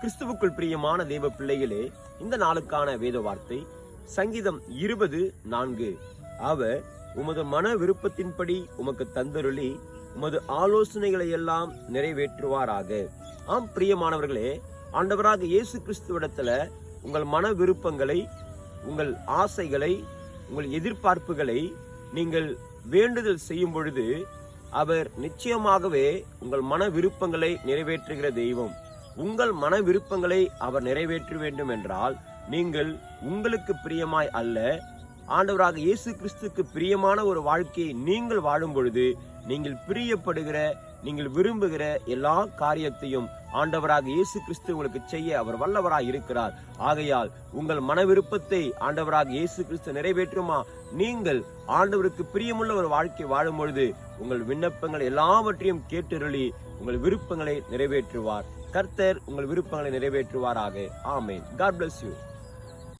கிறிஸ்துவுக்குள் பிரியமான தெய்வ பிள்ளைகளே இந்த நாளுக்கான வேத வார்த்தை சங்கீதம் இருபது நான்கு. அவர் உமது மன விருப்பத்தின்படி உமக்கு தந்தருளி உமது ஆலோசனைகளை எல்லாம் நிறைவேற்றுவாராக. ஆம் பிரியமானவர்களே ஆண்டவராக இயேசு கிறிஸ்துவிடத்துல உங்கள் மன விருப்பங்களை உங்கள் ஆசைகளை உங்கள் எதிர்பார்ப்புகளை நீங்கள் வேண்டுதல் செய்யும் பொழுது அவர் நிச்சயமாகவே உங்கள் மன விருப்பங்களை நிறைவேற்றுகிற தெய்வம். உங்கள் மன விருப்பங்களை அவர் நிறைவேற்ற வேண்டும் என்றால் நீங்கள் உங்களுக்கு பிரியமாய் அல்ல ஆண்டவராக இயேசு கிறிஸ்துக்கு பிரியமான ஒரு வாழ்க்கையை நீங்கள் வாழும் பொழுது நீங்கள் பிரியப்படுகிற நீங்கள் விரும்புகிற எல்லா காரியத்தையும் ஆண்டவராக இயேசு கிறிஸ்து உங்களுக்கு செய்ய அவர் வல்லவராக இருக்கிறார். ஆகையால் உங்கள் மன விருப்பத்தை ஆண்டவராக இயேசு கிறிஸ்து நிறைவேற்றுமா? நீங்கள் ஆண்டவருக்கு பிரியமுள்ள ஒரு வாழ்க்கை வாழும் பொழுது உங்கள் விண்ணப்பங்கள் எல்லாவற்றையும் கேட்டுருளி உங்கள் விருப்பங்களை நிறைவேற்றுவார். கர்த்தர் உங்கள் விருப்பங்களை நிறைவேற்றுவாராக. ஆமென். God bless you